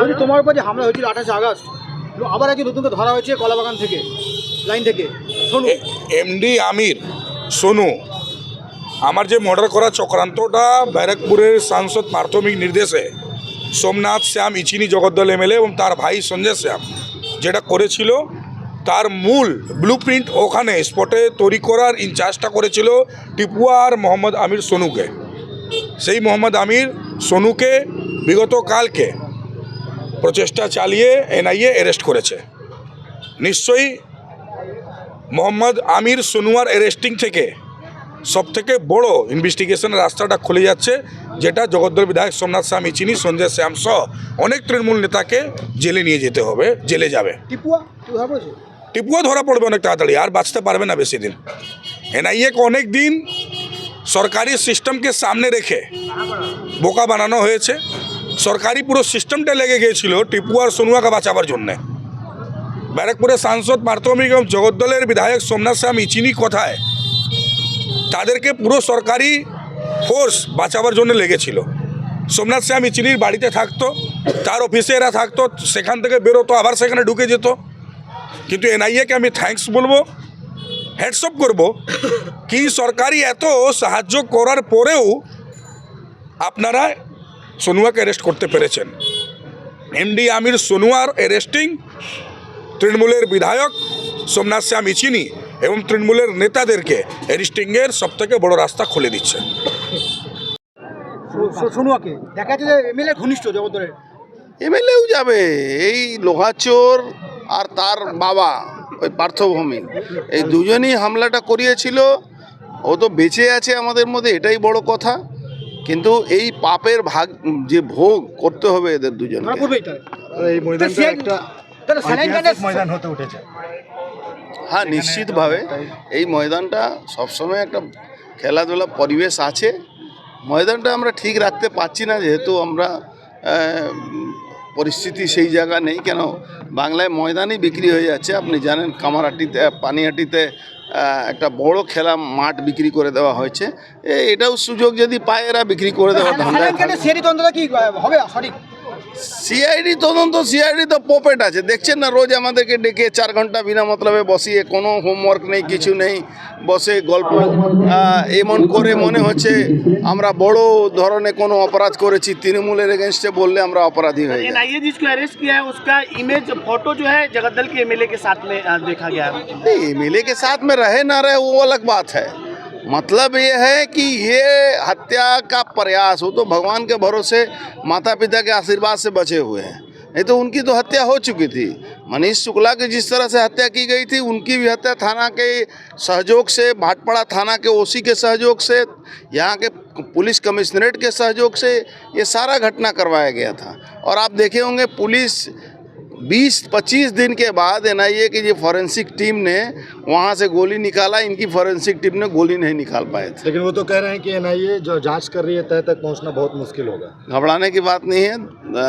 বলছি, তোমার উপর যে হামলা হয়েছিল আঠাশে আগস্ট আবার একজন নতুনকে ধরা হয়েছে কলাবাগান থেকে লাইন থেকে। শোনো। এমডি আমির সোনু আমার যে মর্ডার করা চক্রান্তটা ব্যারাকপুরের সাংসদ প্রাথমিক নির্দেশে সোমনাথ শ্যাম ইচিনি জগদ্দল এমএলএ এবং তার ভাই সঞ্জয় শ্যাম যেটা করেছিল তার মূল ব্লু প্রিন্ট ওখানে স্পটে তৈরি করার ইনচার্জটা করেছিল টিপুয়া আর মোহাম্মদ আমির সোনুকে। সেই মোহাম্মদ আমির সোনুকে বিগত কালকে প্রচেষ্টা চালিয়ে এনআইএ অ্যারেস্ট করেছে। নিশ্চয়ই মোহাম্মদ আমির সোনুয়ার অ্যারেস্টিং থেকে সব থেকে বড় ইনভেস্টিগেশনের রাস্তাটা খুলে যাচ্ছে যেটা জগদ্দল বিধায়ক সোমনাথ স্বামী চিনি সঞ্জয় শ্যাম সহ অনেক তৃণমূল নেতাকে জেলে নিয়ে যেতে হবে জেলে যাবে। টিপুয়া? ধরা ধরা পড়বে অনেক তাড়াতাড়ি আর বাঁচতে পারবে না বেশি দিন। এনআইএকে অনেক দিন সরকারি সিস্টেমকে সামনে রেখে বোকা বানানো হয়েছে। সরকারি পুরো সিস্টেমটা লেগে গিয়েছিল টিপু আর সোনুয়াকে বাঁচাবার জন্যে। ব্যারাকপুরের সাংসদ প্রাথমিক এবং জগদ্দলের বিধায়ক সোমনাথ শ্যাম ইচিনি কথায় তাদেরকে পুরো সরকারি ফোর্স বাঁচাবার জন্য লেগেছিল। সোমনাথ শ্যাম ইচিনির বাড়িতে থাকতো, তার অফিসে এরা থাকতো, সেখান থেকে বেরোতো, আবার সেখানে ঢুকে যেত। কিন্তু এনআইএকে আমি থ্যাঙ্কস বলব হেডসঅপ করব কি সরকারি এত সাহায্য করার পরেও আপনারা সোনুয়াকে অ্যারেস্ট করতে পেরেছেন। এমডি আমির সোনুয়ার অ্যারেস্টিং তৃণমূলের বিধায়ক সোমনাথ শ্যাম ইচিনি এবং তৃণমূলের নেতাদেরকে অ্যারেস্টিংয়ের সবথেকে বড় রাস্তা খুলে দিচ্ছে। শো- শো- সোনুয়াকে? দেখা যাচ্ছে যে এমএলএ ঘনিষ্ঠ এমএলএও যাবে। এই লোহাচোর আর তার বাবা ওই পার্থভূমি এই দুজনই হামলাটা করিয়েছিল। ও তো বেঁচে আছে আমাদের মধ্যে এটাই বড় কথা। কিন্তু এই পাপের ভাগ যে ভোগ করতে হবে এদের এই ময়দানটা একটা গানের- ময়দান হতে উঠেছে। হ্যাঁ নিশ্চিতভাবে এই ময়দানটা সবসময় একটা খেলাধুলা পরিবেশ আছে। ময়দানটা আমরা ঠিক রাখতে পারছি না যেহেতু আমরা পরিস্থিতি সেই জায়গা নেই। কেন? বাংলায় ময়দানই বিক্রি হয়ে যাচ্ছে। আপনি জানেন কামারহাটিতে পানিহাটিতে একটা বড় খেলা মাঠ বিক্রি করে দেওয়া হয়েছে। এটাও সুযোগ যদি পায় এরা বিক্রি করে দেওয়া ধান্দা স্যালাইন গানের কি আহ, হবে? সঠিক। সিআইডি তদন্ত সিআইডি তো পপেট আছে দেখছেন না রোজ আমাদেরকে ডেকে চার ঘন্টা বিনা মতলবে বসিয়ে কোনো হোমওয়ার্ক নেই কিছু নেই বসে গল্প আহ, এমন করে মনে হচ্ছে আমরা বড় ধরনের কোনো অপরাধ করেছি তৃণমূলের এগেনস্টে বললে আমরা অপরাধী হয়ে যাই एनआईए जिसको अरेस्ट किया है उसका इमेज फोटो जो है जगद्दल के एमएलए के साथ में अ, देखा गया है एमएलए के साथ में रहे ना रहे वो अलग बात है मतलब ये है कि ये हत्या का प्रयास हो तो भगवान के भरोसे माता पिता के आशीर्वाद से बचे हुए हैं। नहीं तो उनकी तो हत्या हो चुकी थी। मनीष शुक्ला की जिस तरह से हत्या की गई थी, उनकी भी हत्या थाना के सहयोग से, भाटपाड़ा थाना के ओसी के सहयोग से, यहाँ के पुलिस कमिश्नरेट के सहयोग से ये सारा घटना करवाया गया था। और आप देखे होंगे, पुलिस 20-25 दिन के बाद एनआईए की जो फॉरेंसिक टीम ने वहाँ से गोली निकाला इनकी फॉरेंसिक टीम ने गोली नहीं निकाल पाए थे लेकिन वो तो कह रहे हैं कि एनआईए जो जांच कर रही है तय तक पहुंचना बहुत मुश्किल होगा घबराने की बात नहीं है अ,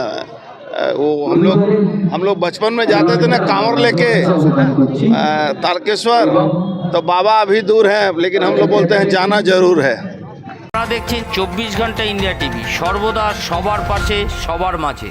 अ, वो हम लोग हम लोग बचपन में जाते थे ना कांवर लेके अ, तारकेश्वर तो बाबा अभी दूर हैं लेकिन हम लोग बोलते हैं जाना जरूर है আপনারা দেখছেন চব্বিশ ঘন্টা ইন্ডিয়া টিভি সর্বদা সবার পাশে সবার মাঝে